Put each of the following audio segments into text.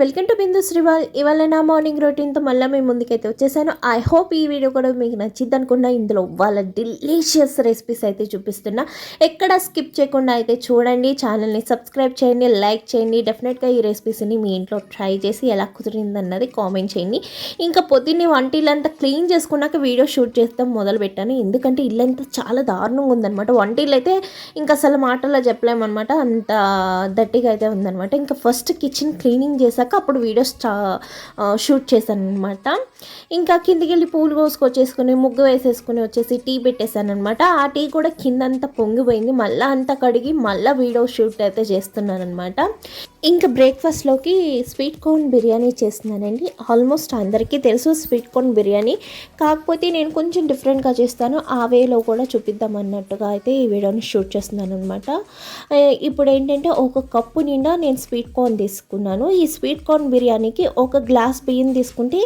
Welcome to బిందు శ్రీవాల్. ఇవాళ నా morning రొటీన్తో మళ్ళీ మేము ముందుకైతే వచ్చేసాను. ఐ హోప్ ఈ వీడియో కూడా మీకు నచ్చిద్ది అనుకున్నా. ఇందులో వాళ్ళ డిలీషియస్ రెసిపీస్ అయితే చూపిస్తున్నా. ఎక్కడ స్కిప్ చేయకుండా అయితే చూడండి. ఛానల్ని సబ్స్క్రైబ్ చేయండి లైక్ చేయండి. డెఫినెట్గా ఈ రెసిపీస్ని మీ ఇంట్లో ట్రై చేసి ఎలా కుదిరిందన్నది కామెంట్ చేయండి. ఇంకా పొద్దున్నే వంట క్లీన్ చేసుకున్నాక వీడియో షూట్ చేస్తాం మొదలు పెట్టాను. ఎందుకంటే ఇల్లంతా చాలా దారుణంగా ఉందన్నమాట. వంట అయితే ఇంకా అసలు మాటల్లో చెప్పలేమన్నమాట. అంత దట్టిగా అయితే ఉందన్నమాట. ఇంకా ఫస్ట్ కిచెన్ క్లీనింగ్ చేశాక అప్పుడు వీడియో స్టా షూట్ చేశాను అనమాట ఇంకా కిందికి వెళ్ళి పూలు కోసుకొచ్చేసుకుని ముగ్గు వేసేసుకుని వచ్చేసి టీ పెట్టేశాను అనమాట ఆ టీ కూడా కిందంతా పొంగిపోయింది. మళ్ళీ అంతా కడిగి మళ్ళీ వీడియో షూట్ అయితే చేస్తున్నాను అనమాట ఇంకా బ్రేక్ఫాస్ట్లోకి స్వీట్ కార్న్ బిర్యానీ చేస్తున్నానండి. ఆల్మోస్ట్ అందరికీ తెలుసు స్వీట్ కార్న్ బిర్యానీ. కాకపోతే నేను కొంచెం డిఫరెంట్గా చేస్తాను. ఆ వేలో కూడా చూపిద్దాం అన్నట్టుగా అయితే ఈ వీడియోని షూట్ చేస్తున్నాను అనమాట ఇప్పుడు ఏంటంటే ఒక కప్పు నిండా నేను స్వీట్ కార్న్ తీసుకున్నాను. ఈ స్వీట్ కార్న్ బిర్యానీకి ఒక గ్లాస్ బియ్యం తీసుకుంటే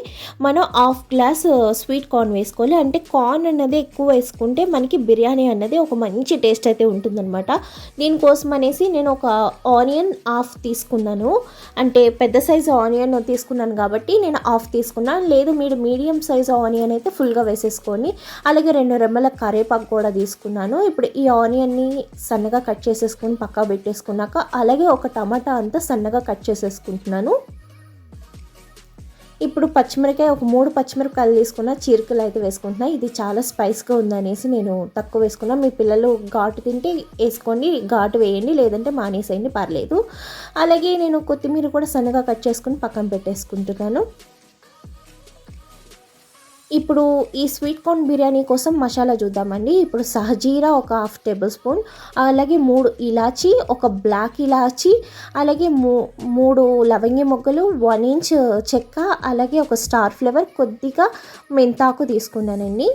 మనం హాఫ్ గ్లాస్ స్వీట్ కార్న్ వేసుకోవాలి. అంటే కార్న్ అన్నది ఎక్కువ వేసుకుంటే మనకి బిర్యానీ అన్నది ఒక మంచి టేస్ట్ అయితే ఉంటుందన్నమాట. దీనికోసం అనేసి నేను ఒక ఆనియన్ హాఫ్ తీసుకున్నాను తీసుకున్నాను. అంటే పెద్ద సైజు ఆనియన్ తీసుకున్నాను కాబట్టి నేను హాఫ్ తీసుకున్నాను లేదు మీరు మీడియం సైజు ఆనియన్ అయితే ఫుల్గా వేసేసుకొని అలాగే రెండు రెమ్మల కరేపాకు కూడా తీసుకున్నాను. ఇప్పుడు ఈ ఆనియన్ని సన్నగా కట్ చేసేసుకొని పక్కా పెట్టేసుకున్నాక అలాగే ఒక టమాటా అంతా సన్నగా కట్ చేసేసుకుంటున్నాను. ఇప్పుడు పచ్చిమిరకాయ ఒక మూడు పచ్చిమిరపకాయలు తీసుకున్న చీరకలు అయితే వేసుకుంటున్నా. ఇది చాలా స్పైస్గా ఉందనేసి నేను తక్కువ వేసుకున్నా. మీ పిల్లలు ఘాటు తింటే వేసుకొని ఘాటు వేయండి లేదంటే మానేసేయండి పర్లేదు. అలాగే నేను కొత్తిమీర కూడా సన్నగా కట్ చేసుకుని పక్కన పెట్టేసుకుంటున్నాను. ఇప్పుడు ఈ స్వీట్ కార్న్ బిర్యానీ కోసం మసాలా చూద్దామండి. ఇప్పుడు సహజీరా ఒక హాఫ్ టేబుల్ స్పూన్ అలాగే మూడు ఇలాచి ఒక బ్లాక్ ఇలాచి అలాగే మూ మూడు లవంగి మొగ్గలు వన్ ఇంచ్ చెక్క అలాగే ఒక స్టార్ ఫ్లేవర్ కొద్దిగా మెంతాకు తీసుకున్నానండి.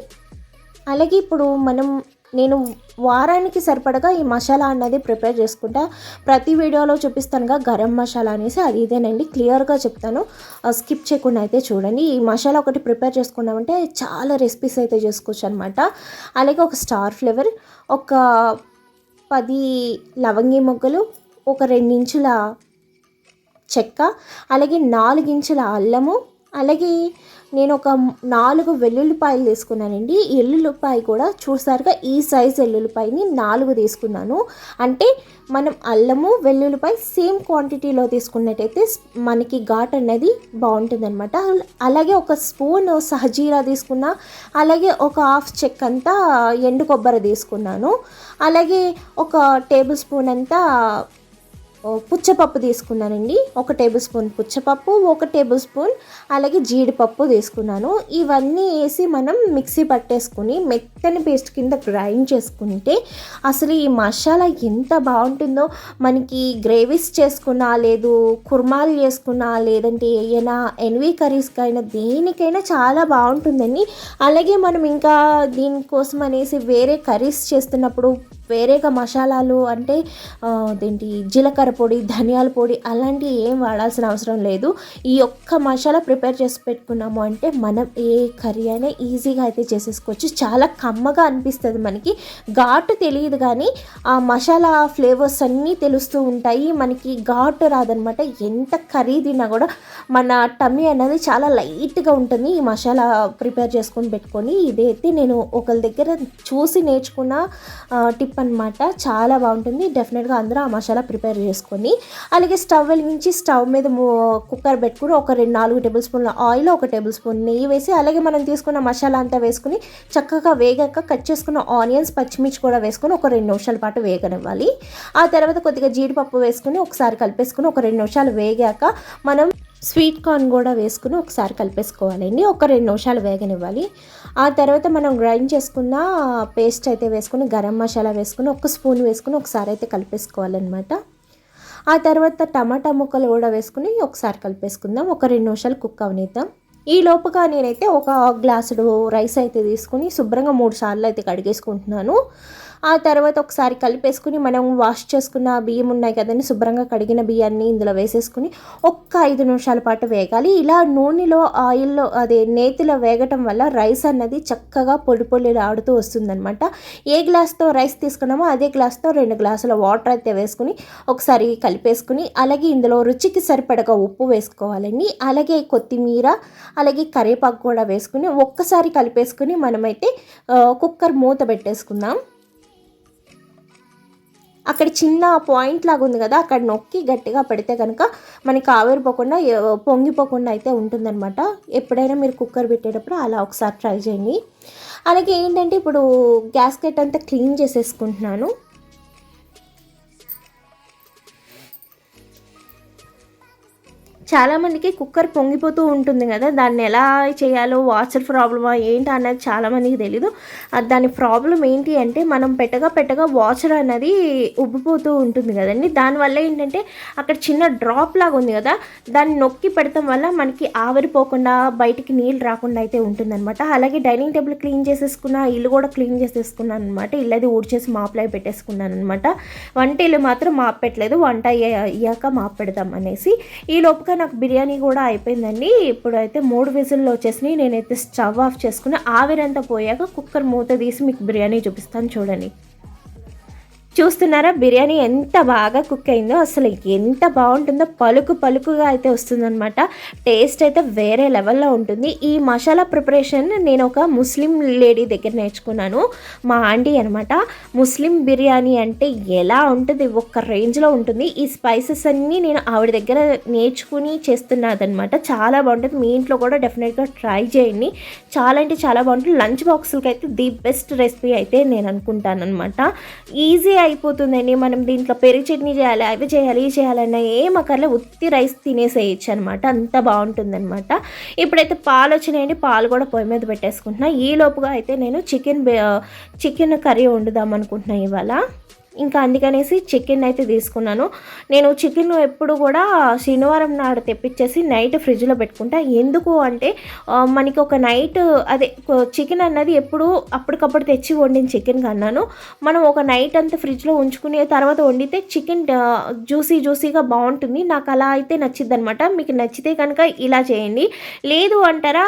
అలాగే ఇప్పుడు మనం నేను వారానికి సరిపడగా ఈ మసాలా అన్నది ప్రిపేర్ చేసుకుంటా. ప్రతి వీడియోలో చూపిస్తానుగా గరం మసాలా అనేసి అది ఇదేనండి. క్లియర్గా చెప్తాను. స్కిప్ చేయకుండా అయితే చూడండి. ఈ మసాలా ఒకటి ప్రిపేర్ చేసుకున్నామంటే చాలా రెసిపీస్ అయితే చేసుకోవచ్చు అనమాట అలాగే ఒక స్టార్ ఫ్లేవర్ ఒక పది లవంగి మొగ్గలు ఒక రెండించుల చెక్క అలాగే నాలుగించుల అల్లము అలాగే నేను ఒక నాలుగు వెల్లుల్లిపాయలు తీసుకున్నానండి. ఎల్లుల్లిపాయ కూడా చూసారుగా ఈ సైజ్ ఎల్లుల్లిపాయని నాలుగు తీసుకున్నాను. అంటే మనం అల్లము వెల్లుల్లిపాయ సేమ్ క్వాంటిటీలో తీసుకున్నట్టయితే మనకి ఘాట్ అనేది బాగుంటుందన్నమాట. అలాగే ఒక స్పూన్ సహజీరా తీసుకున్నా అలాగే ఒక హాఫ్ చెక్ అంతా ఎండు కొబ్బరి తీసుకున్నాను. అలాగే ఒక టేబుల్ స్పూన్ అంతా పుచ్చపప్పు తీసుకున్నానండి. ఒక టేబుల్ స్పూన్ పుచ్చపప్పు ఒక టేబుల్ స్పూన్ అలాగే జీడిపప్పు తీసుకున్నాను. ఇవన్నీ వేసి మనం మిక్సీ పట్టేసుకుని మెత్తని పేస్ట్ కింద గ్రైండ్ చేసుకుంటే అసలు ఈ మసాలా ఎంత బాగుంటుందో. మనకి గ్రేవీస్ చేసుకున్నా లేదు కుర్మాలు చేసుకున్నా లేదంటే ఏదైనా ఎన్వి అయినా దేనికైనా చాలా బాగుంటుందండి. అలాగే మనం ఇంకా దీనికోసం అనేసి వేరే కర్రీస్ చేస్తున్నప్పుడు వేరేగా మసాలాలు అంటే అదేంటి జీలకర్ర పొడి ధనియాల పొడి అలాంటివి ఏం వాడాల్సిన అవసరం లేదు. ఈ ఒక్క మసాలా ప్రిపేర్ చేసి పెట్టుకున్నాము అంటే మనం ఏ కర్రీ అయినా ఈజీగా అయితే చేసేసుకోవచ్చు. చాలా కమ్మగా అనిపిస్తుంది మనకి. ఘాటు తెలియదు కానీ ఆ మసాలా ఫ్లేవర్స్ అన్నీ తెలుస్తూ ఉంటాయి. మనకి ఘాటు రాదనమాట. ఎంత కర్రీ తిన్నా కూడా మన టమ్మీ అనేది చాలా లైట్గా ఉంటుంది ఈ మసాలా ప్రిపేర్ చేసుకొని పెట్టుకొని. ఇదైతే నేను ఒకరి దగ్గర చూసి నేర్చుకున్న టిప్ అనమాట చాలా బాగుంటుంది. డెఫినెట్గా అందరూ ఆ మసాలా ప్రిపేర్ వేసుకొని అలాగే స్టవ్ వెలిగించి స్టవ్ మీద కుక్కర్ పెట్టుకుని ఒక రెండు నాలుగు టేబుల్ స్పూన్ల ఆయిల్ ఒక టేబుల్ స్పూన్ నెయ్యి వేసి అలాగే మనం తీసుకున్న మసాలా అంతా వేసుకుని చక్కగా వేగాక కట్ చేసుకున్న ఆనియన్స్ పచ్చిమిర్చి కూడా వేసుకొని ఒక రెండు నిమిషాల పాటు వేగనివ్వాలి. ఆ తర్వాత కొద్దిగా జీడిపప్పు వేసుకుని ఒకసారి కలిపేసుకుని ఒక రెండు నిమిషాలు వేగాక మనం స్వీట్ కార్న్ కూడా వేసుకుని ఒకసారి కలిపేసుకోవాలండి ఒక రెండు నిమిషాలు వేగనివ్వాలి. ఆ తర్వాత మనం గ్రైండ్ చేసుకున్న పేస్ట్ అయితే వేసుకుని గరం మసాలా వేసుకుని ఒక స్పూన్ వేసుకుని ఒకసారి అయితే కలిపేసుకోవాలన్నమాట. ఆ తర్వాత టమాటా ముక్కలు కూడా వేసుకుని ఒకసారి కలిపేసుకుందాం. ఒక రెండు నిమిషాలు కుక్ అవనిద్దాం. ఈ లోపుగా నేనైతే ఒక గ్లాసుడు రైస్ అయితే తీసుకుని శుభ్రంగా మూడు సార్లు అయితే కడిగేసుకుంటున్నాను. ఆ తర్వాత ఒకసారి కలిపేసుకుని మనం వాష్ చేసుకున్న బియ్యం ఉన్నాయి కదండి శుభ్రంగా కడిగిన బియ్యాన్ని ఇందులో వేసేసుకుని ఒక్క ఐదు నిమిషాల పాటు వేగాలి. ఇలా నూనెలో ఆయిల్లో అదే నేతిలో వేగటం వల్ల రైస్ అన్నది చక్కగా పొడి పొడి ఆడుతూ వస్తుందనమాట ఏ గ్లాస్తో రైస్ తీసుకున్నామో అదే గ్లాస్తో రెండు గ్లాసుల వాటర్ అయితే వేసుకుని ఒకసారి కలిపేసుకుని అలాగే ఇందులో రుచికి సరిపడగా ఉప్పు వేసుకోవాలండి. అలాగే కొత్తిమీర అలాగే కరివేపాకు కూడా వేసుకుని ఒక్కసారి కలిపేసుకుని మనమైతే కుక్కర్ మూత పెట్టేసుకుందాం. అక్కడ చిన్న పాయింట్ లాగా ఉంది కదా అక్కడ నొక్కి గట్టిగా పెడితే కనుక మనకి ఆవిరిపోకుండా పొంగిపోకుండా అయితే ఉంటుందన్నమాట. ఎప్పుడైనా మీరు కుక్కర్ పెట్టేటప్పుడు అలా ఒకసారి ట్రై చేయండి. అలాగే ఏంటంటే ఇప్పుడు గ్యాస్కెట్ అంతా క్లీన్ చేసేసుకుంటున్నాను. చాలామందికి కుక్కర్ పొంగిపోతూ ఉంటుంది కదా దాన్ని ఎలా చేయాలో వాటర్ ప్రాబ్లమా ఏంటి అన్నది చాలామందికి తెలీదు. దాని ప్రాబ్లం ఏంటి అంటే మనం పెట్టగా పెట్టగా వాటర్ అనేది ఉబ్బిపోతూ ఉంటుంది కదండి. దానివల్ల ఏంటంటే అక్కడ చిన్న డ్రాప్ లాగా ఉంది కదా దాన్ని నొక్కి పెడతాం వల్ల మనకి ఆవిరిపోకుండా బయటికి నీళ్ళు రాకుండా అయితే ఉంటుందన్నమాట. అలాగే డైనింగ్ టేబుల్ క్లీన్ చేసేసుకున్న ఇల్లు కూడా క్లీన్ చేసేసుకున్నాను అనమాట ఇల్లు అది ఊడ్చేసి మాపులై పెట్టేసుకున్నాను అనమాట వంట ఇల్లు మాత్రం మాపెట్టలేదు వంట అయ్యాక మాపెడదాం అనేసి. ఈ లోపుగా నాకు బిర్యానీ కూడా అయిపోయిందండి. ఇప్పుడైతే మూడు విజిల్లో వచ్చేసినాయి. నేనైతే స్టవ్ ఆఫ్ చేసుకుని ఆవిరంతా పోయాక కుక్కర్ మూత తీసి మీకు బిర్యానీ చూపిస్తాను చూడండి. చూస్తున్నారా? బిర్యానీ ఎంత బాగా కుక్ అయిందో అసలు ఎంత బాగుంటుందో పలుకు పలుకుగా అయితే వస్తుందన్నమాట. టేస్ట్ అయితే వేరే లెవెల్లో ఉంటుంది. ఈ మసాలా ప్రిపరేషన్ నేను ఒక ముస్లిం లేడీ దగ్గర నేర్చుకున్నాను. మా ఆంటీ అనమాట ముస్లిం బిర్యానీ అంటే ఎలా ఉంటుంది? ఒక్క రేంజ్లో ఉంటుంది. ఈ స్పైసెస్ అన్నీ నేను ఆవిడ దగ్గర నేర్చుకుని చేస్తున్నదనమాట చాలా బాగుంటుంది. మీ ఇంట్లో కూడా డెఫినెట్గా ట్రై చేయండి. చాలా అంటే చాలా బాగుంటుంది. లంచ్ బాక్సులకి అయితే ది బెస్ట్ రెసిపీ అయితే నేను అనుకుంటాను అనమాట ఈజీ అయిపోతుందండి. మనం దీంట్లో పెరుగు చట్నీ చేయాలి అవి చేయాలి ఇవి చేయాలన్నా ఏం అక్కర్లే. ఉత్తి రైస్ తినేసేయచ్చు అనమాట అంత బాగుంటుందన్నమాట. ఇప్పుడైతే పాలు వచ్చినాయండి. పాలు కూడా పొయ్యి మీద పెట్టేసుకుంటున్నా. ఈ లోపుగా అయితే నేను చికెన్ చికెన్ కర్రీ వండుదాం అనుకుంటున్నాను ఇవాళ. ఇంకా అందుకనేసి చికెన్ అయితే తీసుకున్నాను. నేను చికెన్ ఎప్పుడు కూడా శనివారం నాడు తెప్పించేసి నైట్ ఫ్రిడ్జ్లో పెట్టుకుంటా. ఎందుకు అంటే మనకి ఒక నైట్ అదే చికెన్ అన్నది ఎప్పుడు అప్పటికప్పుడు తెచ్చి వండిన చికెన్ కన్నాను. మనం ఒక నైట్ అంతా ఫ్రిడ్జ్లో ఉంచుకునే తర్వాత వండితే చికెన్ జ్యూసీ జ్యూసీగా బాగుంటుంది. నాకు అలా అయితే నచ్చిద్ది అనమాట మీకు నచ్చితే కనుక ఇలా చేయండి. లేదు అంటారా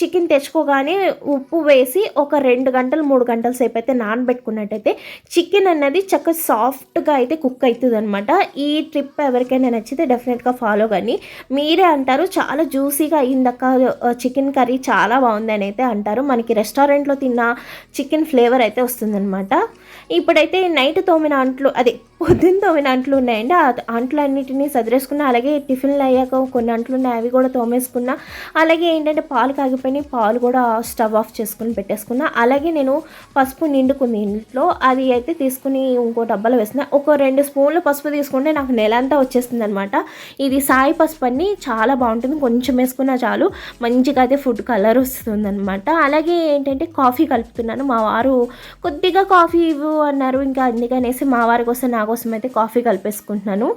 చికెన్ తెచ్చుకోగానే ఉప్పు వేసి ఒక రెండు గంటలు మూడు గంటల సేపు అయితే నానబెట్టుకున్నట్టయితే చికెన్ అన్నది చక్కగా సాఫ్ట్గా అయితే కుక్ అవుతుంది అనమాట ఈ ట్రిప్ ఎవరికైనా నచ్చితే డెఫినెట్గా ఫాలో కానీ మీరే అంటారు చాలా జ్యూసీగా అయిందక్క చికెన్ కర్రీ చాలా బాగుందని అయితే అంటారు. మనకి రెస్టారెంట్లో తిన్న చికెన్ ఫ్లేవర్ అయితే వస్తుందన్నమాట. ఇప్పుడైతే నైట్ తోమిన అంట్లు అదే పొద్దున్న తోమిన అంట్లు ఉన్నాయండి. ఆ అంట్లు అన్నిటినీ సదిరేసుకున్నా అలాగే టిఫిన్లు అయ్యాక కొన్ని అంట్లు ఉన్నాయి. అవి కూడా తోమేసుకున్నా అలాగే ఏంటంటే పాలు కాగిపోయినాయి. పాలు కూడా స్టవ్ ఆఫ్ చేసుకుని పెట్టేసుకున్నా అలాగే నేను పసుపు నిండుకుంది ఇంట్లో. అది అయితే తీసుకుని ఇంకో డబ్బాలో వేసిన ఒక రెండు స్పూన్లు పసుపు తీసుకుంటే నాకు నెల అంతా వచ్చేస్తుంది అనమాట ఇది సాయి పసుపు అన్ని చాలా బాగుంటుంది. కొంచెం వేసుకున్నా చాలు. మంచిగా అయితే ఫుడ్ కలర్ వస్తుంది అనమాట అలాగే ఏంటంటే కాఫీ కలుపుతున్నాను. మా వారు కొద్దిగా కాఫీ ఇవ్వు అన్నారు. ఇంకా అందుకనేసి మా వారి కోసం నాకు కోసం అయితే కాఫీ కలిపేసుకుంటున్నాను.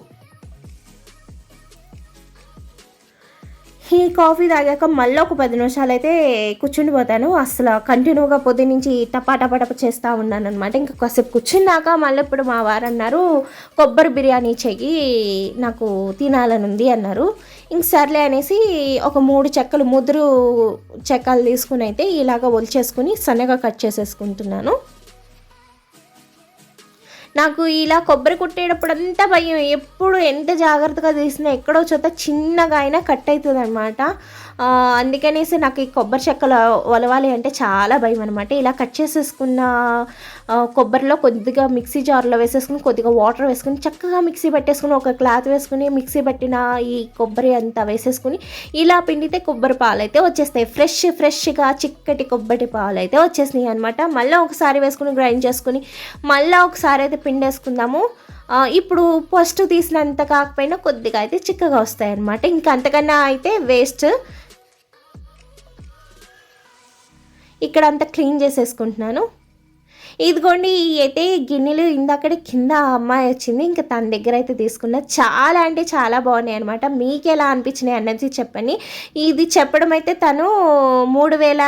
ఈ కాఫీ తాగాక మళ్ళీ ఒక పది నిమిషాలు అయితే కూర్చుండిపోతాను. అసలు కంటిన్యూగా పొద్దు నుంచి టపా టపా టపా చేస్తూ ఉన్నాను అనమాట ఇంకా కాసేపు కూర్చున్నాక మళ్ళీ ఇప్పుడు మా వారు అన్నారు కొబ్బరి బిర్యానీ చెయ్యి నాకు తినాలని ఉంది అన్నారు. ఇంక సర్లే అనేసి ఒక మూడు చెక్కలు ముదురు చెక్కలు తీసుకుని అయితే ఇలాగ ఒలిచేసుకుని సన్నగా కట్ చేసేసుకుంటున్నాను. నాకు ఇలా కొబ్బరి కుట్టేటప్పుడు అంతా భయం. ఎప్పుడు ఎంత జాగ్రత్తగా తీసినా ఎక్కడో చోట చిన్నగా అయినా కట్ అవుతుంది అనమాట అందుకనేసి నాకు ఈ కొబ్బరి చెక్కలు ఒలవాలి అంటే చాలా భయం అనమాట ఇలా కట్ చేసేసుకున్న కొబ్బరిలో కొద్దిగా మిక్సీ జార్లో వేసేసుకుని కొద్దిగా వాటర్ వేసుకుని చక్కగా మిక్సీ పెట్టేసుకుని ఒక క్లాత్ వేసుకుని మిక్సీ పెట్టిన ఈ కొబ్బరి అంతా వేసేసుకుని ఇలా పిండితే కొబ్బరి పాలు అయితే వచ్చేస్తాయి. ఫ్రెష్ ఫ్రెష్గా చిక్కటి కొబ్బరి పాలు అయితే వచ్చేసినాయి అనమాట మళ్ళీ ఒకసారి వేసుకుని గ్రైండ్ చేసుకుని మళ్ళీ ఒకసారి అయితే పిండేసుకుందాము. ఇప్పుడు ఫస్ట్ తీసినంత కాకపోయినా కొద్దిగా అయితే చిక్కగా వస్తాయి అనమాట ఇంకా అంతకన్నా అయితే వేస్ట్. ఇక్కడ అంతా క్లీన్ చేసేసుకుంటున్నాను. ఇదిగోండి అయితే గిన్నెలు ఇందాకడే కింద అమ్మాయి వచ్చింది. ఇంకా తన దగ్గర అయితే తీసుకున్నా. చాలా అంటే చాలా బాగున్నాయి అనమాట మీకు ఎలా అనిపించినాయి అన్నది చెప్పండి. ఇది చెప్పడం అయితే తను మూడు వేల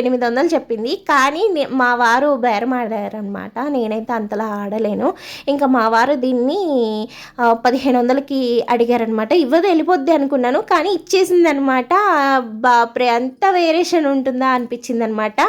ఎనిమిది వందలు చెప్పింది. కానీ మా వారు బేరం ఆడారనమాట నేనైతే అంతలా ఆడలేను. ఇంకా మా వారు దీన్ని పదిహేను వందలకి అడిగారనమాట ఇవ్వదు వెళ్ళిపోద్ది అనుకున్నాను. కానీ ఇచ్చేసింది అనమాట బాప్రే అంత వేరియేషన్ ఉంటుందా అనిపించింది అనమాట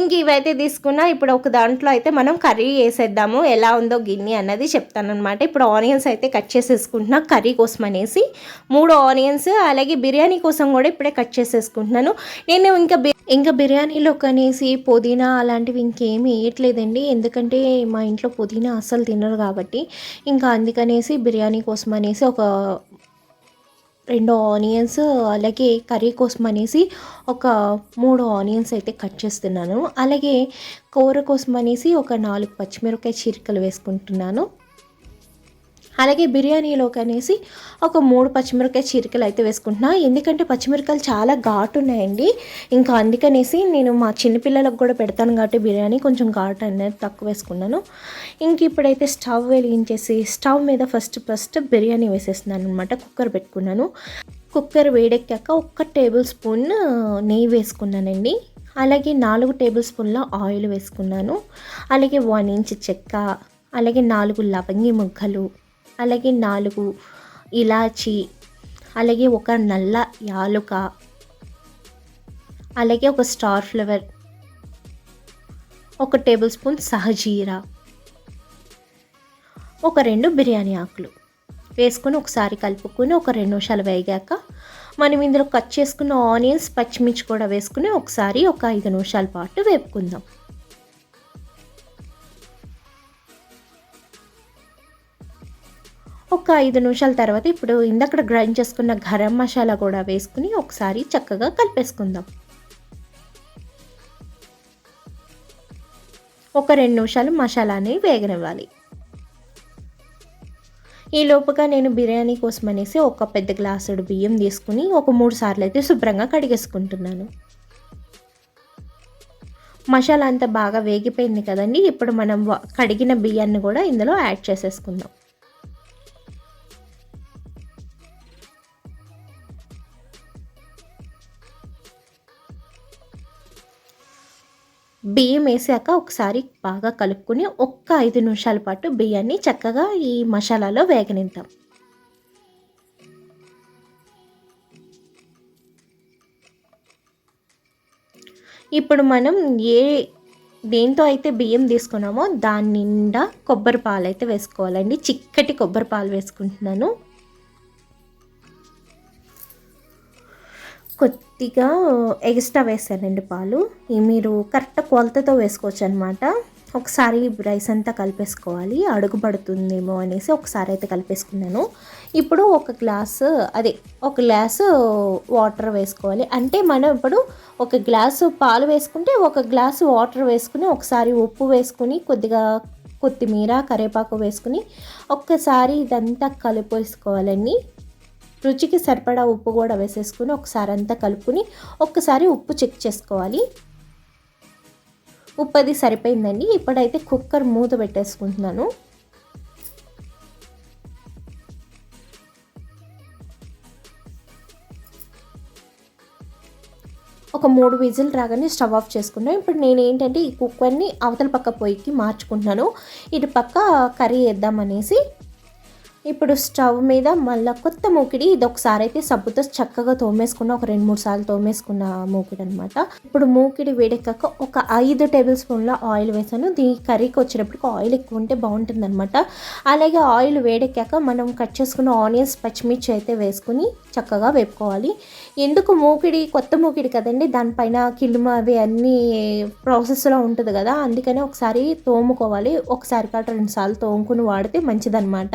ఇంక ఇవైతే తీసుకున్నా. ఇప్పుడు ఒక దాంట్లో అయితే మనం కర్రీ వేసేద్దాము ఎలా ఉందో గిన్నె అన్నది చెప్తానమాట ఇప్పుడు ఆనియన్స్ అయితే కట్ చేసేసుకుంటున్నా కర్రీ కోసం అనేసి. మూడు ఆనియన్స్ అలాగే బిర్యానీ కోసం కూడా ఇప్పుడే కట్ చేసేసుకుంటున్నాను. నేను ఇంకా బి- ఇంకా బిర్యానీలో కనేసి పుదీనా అలాంటివి ఇంకేమి వేయట్లేదండి. ఎందుకంటే మా ఇంట్లో పుదీనా అస్సలు తినరు కాబట్టి. ఇంకా అందుకనేసి బిర్యానీ కోసం అనేసి ఒక రెండు ఆనియన్స్ అలాగే కర్రీ కోసం అనేసి ఒక మూడు ఆనియన్స్ అయితే కట్ చేస్తున్నాను. అలాగే కూర కోసం అనేసి ఒక నాలుగు పచ్చిమిరపకాయ చీరికలు వేసుకుంటున్నాను. అలాగే బిర్యానీలోకి అనేసి ఒక మూడు పచ్చిమిరపకాయ చీరికలు అయితే వేసుకుంటున్నా. ఎందుకంటే పచ్చిమిరపకాయలు చాలా ఘాటు ఉన్నాయండి. ఇంకా అందుకనేసి నేను మా చిన్నపిల్లలకు కూడా పెడతాను కాబట్టి బిర్యానీ కొంచెం ఘాటు అనేది తక్కువ వేసుకున్నాను. ఇంక ఇప్పుడైతే స్టవ్ వెలిగించేసి స్టవ్ మీద ఫస్ట్ ఫస్ట్ బిర్యానీ వేసేస్తున్నాను అనమాట కుక్కర్ పెట్టుకున్నాను. కుక్కర్ వేడెక్కాక ఒక్క టేబుల్ స్పూన్ నెయ్యి వేసుకున్నానండి. అలాగే నాలుగు టేబుల్ స్పూన్ల ఆయిల్ వేసుకున్నాను. అలాగే వన్ ఇంచ్ చెక్క అలాగే నాలుగు లవంగి ముగ్గలు అలాగే నాలుగు ఇలాచి అలాగే ఒక నల్ల యాలుక అలాగే ఒక స్టార్ ఫ్లవర్ ఒక టేబుల్ స్పూన్ సహజీరా ఒక రెండు బిర్యానీ ఆకులు. వేసుకొని ఒకసారి కలుపుకొని ఒక రెండు నిమిషాలు వేగాక మనం ఇందులో కట్ చేసుకున్న ఆనియన్స్ పచ్చిమిర్చి కూడా వేసుకుని ఒకసారి ఒక ఐదు నిమిషాల పాటు వేపుకుందాం. ఒక ఐదు నిమిషాల తర్వాత ఇప్పుడు ఇందక్కడ గ్రైండ్ చేసుకున్న గరం మసాలా కూడా వేసుకుని ఒకసారి చక్కగా కలిపేసుకుందాం. ఒక రెండు నిమిషాలు మసాలాని వేగనివ్వాలి. ఈ లోపుగా నేను బిర్యానీ కోసం అనేసి ఒక పెద్ద గ్లాసుడు బియ్యం తీసుకుని ఒక మూడు సార్లు అయితే శుభ్రంగా కడిగేసుకుంటున్నాను. మసాలా అంతా బాగా వేగిపోయింది కదండి ఇప్పుడు మనం కడిగిన బియ్యాన్ని కూడా ఇందులో యాడ్ చేసేసుకుందాం. బియ్యం వేసాక ఒకసారి బాగా కలుపుకొని ఒక్క ఐదు నిమిషాల పాటు బియ్యాన్ని చక్కగా ఈ మసాలాలో వేగనిద్దాం. ఇప్పుడు మనం ఏ దేంతో అయితే బియ్యం తీసుకున్నామో దాని నిండా కొబ్బరి పాలు అయితే వేసుకోవాలండి. చిక్కటి కొబ్బరి పాలు వేసుకుంటున్నాను. కొద్దిగా ఎక్స్ట్రా వేసానండి పాలు. ఈ మీరు కరెక్ట్ కొలతతో వేసుకోవచ్చు అనమాట ఒకసారి రైస్ అంతా కలిపేసుకోవాలి. అడుగు పడుతుందేమో అనేసి ఒకసారి అయితే కలిపేసుకున్నాను. ఇప్పుడు ఒక గ్లాసు అదే ఒక గ్లాసు వాటర్ వేసుకోవాలి. అంటే మనం ఇప్పుడు ఒక గ్లాసు పాలు వేసుకుంటే ఒక గ్లాసు వాటర్ వేసుకుని ఒకసారి ఉప్పు వేసుకుని కొద్దిగా కొత్తిమీర కరివేపాకు వేసుకుని ఒక్కసారి ఇదంతా కలిపేసుకోవాలండి. రుచికి సరిపడా ఉప్పు కూడా వేసేసుకుని ఒకసారి అంతా కలుపుకుని ఒక్కసారి ఉప్పు చెక్ చేసుకోవాలి. ఉప్పు అది సరిపోయిందండి. ఇప్పుడైతే కుక్కర్ మూత పెట్టేసుకుంటున్నాను. ఒక మూడు విజిల్ రాగానే స్టవ్ ఆఫ్ చేసుకున్నాను ఇప్పుడు నేను ఏంటంటే ఈ కుక్కర్ని అవతల పక్క పొయ్యికి మార్చుకుంటున్నాను. ఇటు పక్క కర్రీ వేద్దామనేసి ఇప్పుడు స్టవ్ మీద మళ్ళీ కొత్త మూకిడి ఇది ఒకసారి అయితే సబ్బుతో చక్కగా తోమేసుకున్న ఒక రెండు మూడు సార్లు తోమేసుకున్న మూకిడి అనమాట ఇప్పుడు మూకిడి వేడెక్కాక ఒక ఐదు టేబుల్ స్పూన్ల ఆయిల్ వేసాను. దీని కర్రీకి వచ్చేటప్పటికి ఆయిల్ ఎక్కువ ఉంటే బాగుంటుంది అనమాట అలాగే ఆయిల్ వేడెక్కాక మనం కట్ చేసుకున్న ఆనియన్స్ పచ్చిమిర్చి అయితే వేసుకుని చక్కగా వేపుకోవాలి. ఎందుకు మూకిడి కొత్త మూకిడి కదండి? దానిపైన కిల్లుమ అవి అన్నీ ప్రాసెస్లో ఉంటుంది కదా అందుకని ఒకసారి తోముకోవాలి. ఒకసారి కాదు రెండు సార్లు తోముకుని వాడితే మంచిదన్నమాట.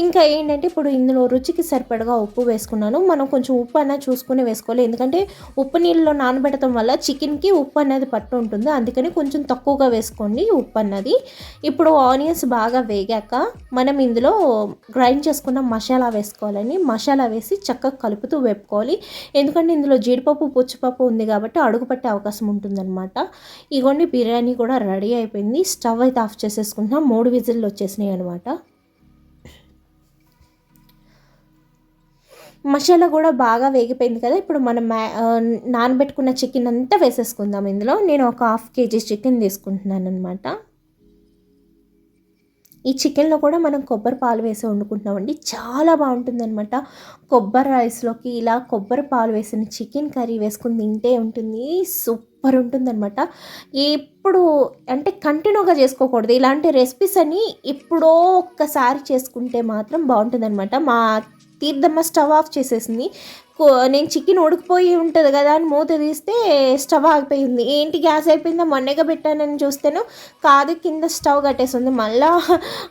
ఇంకా ఏంటంటే ఇప్పుడు ఇందులో రుచికి సరిపడగా ఉప్పు వేసుకున్నాను. మనం కొంచెం ఉప్పు అన్నది చూసుకుని వేసుకోవాలి. ఎందుకంటే ఉప్పు నీళ్ళలో నానబెట్టడం వల్ల చికెన్కి ఉప్పు అనేది పట్టు ఉంటుంది. అందుకని కొంచెం తక్కువగా వేసుకోండి ఉప్పు అన్నది. ఇప్పుడు ఆనియన్స్ బాగా వేగాక మనం ఇందులో గ్రైండ్ చేసుకున్న మసాలా వేసుకోవాలని మసాలా వేసి చక్కగా కలుపుతూ వేపుకోవాలి. ఎందుకంటే ఇందులో జీడిపప్పు పుచ్చిపప్పు ఉంది కాబట్టి అడుగు పట్టే అవకాశం ఉంటుందన్నమాట. ఇగోండి బిర్యానీ కూడా రెడీ అయిపోయింది. స్టవ్ అయితే ఆఫ్ చేసేసుకుంటున్నాం. మూడు విజిల్లు వచ్చేసినాయి అనమాట మసాలా కూడా బాగా వేగిపోయింది కదా ఇప్పుడు మనం మ్యా నానబెట్టుకున్న చికెన్ అంతా వేసేసుకుందాం. ఇందులో నేను ఒక హాఫ్ కేజీ చికెన్ తీసుకుంటున్నాను అనమాట ఈ చికెన్లో కూడా మనం కొబ్బరి పాలు వేసి వండుకుంటున్నామండి. చాలా బాగుంటుంది అనమాట కొబ్బరి రైస్లోకి ఇలా కొబ్బరి పాలు వేసిన చికెన్ కర్రీ వేసుకుని తింటే ఉంటుంది. సూపర్ ఉంటుందన్నమాట. ఎప్పుడు అంటే కంటిన్యూగా చేసుకోకూడదు. ఇలాంటి రెసిపీస్ అని ఎప్పుడో ఒక్కసారి చేసుకుంటే మాత్రం బాగుంటుందన్నమాట. మా తీర్థమ్మ స్టవ్ ఆఫ్ చేసేసింది. కో- నేను చికెన్ ఉడికిపోయి ఉంటుంది కదా అని మూత తీస్తే స్టవ్ ఆగిపోయింది. ఏంటి గ్యాస్ అయిపోయిందా? మొన్నగా పెట్టానని చూస్తేను కాదు కింద స్టవ్ కట్టేసింది. మళ్ళా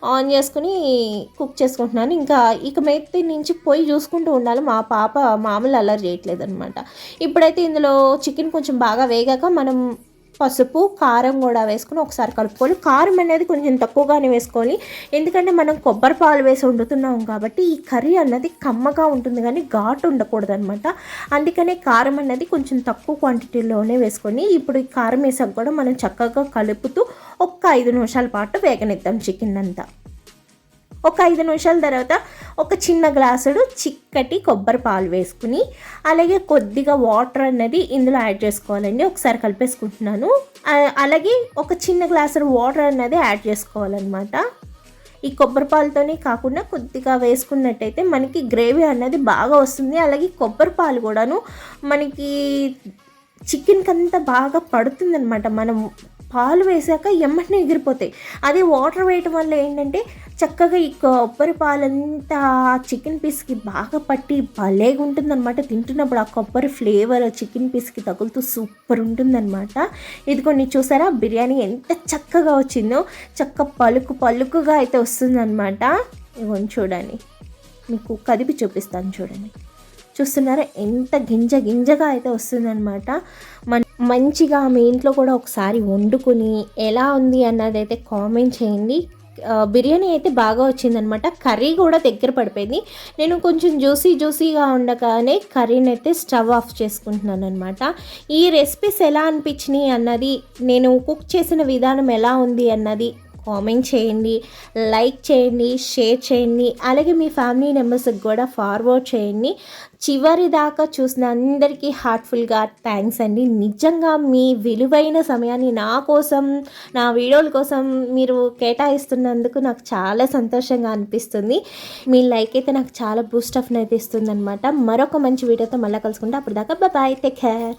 ఆన్ చేసుకుని కుక్ చేసుకుంటున్నాను. ఇంకా ఇక మెత్తి నుంచి పోయి చూసుకుంటూ ఉండాలి. మా పాప మామూలు అల్లరి చేయట్లేదు అనమాట ఇప్పుడైతే ఇందులో చికెన్ కొంచెం బాగా వేగాక మనం పసుపు కారం కూడా వేసుకుని ఒకసారి కలుపుకోవాలి. కారం అనేది కొంచెం తక్కువగానే వేసుకోవాలి. ఎందుకంటే మనం కొబ్బరి పాలు వేసి వండుతున్నాం కాబట్టి ఈ కర్రీ అన్నది కమ్మగా ఉంటుంది కానీ ఘాటు ఉండకూడదు అనమాట అందుకనే కారం అనేది కొంచెం తక్కువ క్వాంటిటీలోనే వేసుకొని ఇప్పుడు ఈ కారం వేసాక కూడా మనం చక్కగా కలుపుతూ ఒక్క ఐదు నిమిషాల పాటు వేగనిద్దాం చికెన్ అంతా. ఒక ఐదు నిమిషాల తర్వాత ఒక చిన్న గ్లాసుడు చిక్కటి కొబ్బరి పాలు వేసుకుని అలాగే కొద్దిగా వాటర్ అనేది ఇందులో యాడ్ చేసుకోవాలండి. ఒకసారి కలిపేసుకుంటున్నాను. అలాగే ఒక చిన్న గ్లాసుడు వాటర్ అనేది యాడ్ చేసుకోవాలన్నమాట. ఈ కొబ్బరి పాలతోనే కాకుండా కొద్దిగా వేసుకున్నట్టయితే మనకి గ్రేవీ అన్నది బాగా వస్తుంది. అలాగే కొబ్బరి పాలు కూడాను మనకి చికెన్కి అంతా బాగా పడుతుందన్నమాట. మనం పాలు వేసాక ఎమ్మటనే ఎగిరిపోతాయి. అదే వాటర్ వేయటం వల్ల ఏంటంటే చక్కగా ఈ కొబ్బరి పాలంతా చికెన్ పీస్కి బాగా పట్టి భలేగా ఉంటుందన్నమాట. తింటున్నప్పుడు ఆ కొబ్బరి ఫ్లేవర్ చికెన్ పీస్కి తగులుతూ సూపర్ ఉంటుందన్నమాట. ఇది కొన్ని చూసారా? బిర్యానీ ఎంత చక్కగా వచ్చిందో. చక్క పలుకు పలుకుగా అయితే వస్తుందన్నమాట. ఇవన్నీ చూడండి. మీకు కదిపి చూపిస్తాను చూడండి. చూస్తున్నారా? ఎంత గింజ గింజగా అయితే వస్తుందన్నమాట. మన మంచిగా మీ ఇంట్లో కూడా ఒకసారి వండుకొని ఎలా ఉంది అన్నది అయితే కామెంట్ చేయండి. బిర్యానీ అయితే బాగా వచ్చిందనమాట కర్రీ కూడా దగ్గర పడిపోయింది. నేను కొంచెం జ్యూసీ జ్యూసీగా ఉండగానే కర్రీని అయితే స్టవ్ ఆఫ్ చేసుకుంటున్నాను అనమాట ఈ రెసిపీస్ ఎలా అనిపించినాయి అన్నది నేను కుక్ చేసిన విధానం ఎలా ఉంది అన్నది కామెంట్ చేయండి లైక్ చేయండి షేర్ చేయండి అలాగే మీ ఫ్యామిలీ మెంబర్స్కి కూడా ఫార్వర్డ్ చేయండి. చివరి దాకా చూసిన అందరికీ హార్ట్ఫుల్గా థ్యాంక్స్ అండి. నిజంగా మీ విలువైన సమయాన్ని నా కోసం నా వీడియోల కోసం మీరు కేటాయిస్తున్నందుకు నాకు చాలా సంతోషంగా అనిపిస్తుంది. మీ లైక్ అయితే నాకు చాలా బూస్ట్ అఫ్ని అయితే ఇస్తుంది అనమాట మరొక మంచి వీడియోతో మళ్ళీ కలుసుకుంటే అప్పుడు దాకా బాయ్ టేక్ కేర్.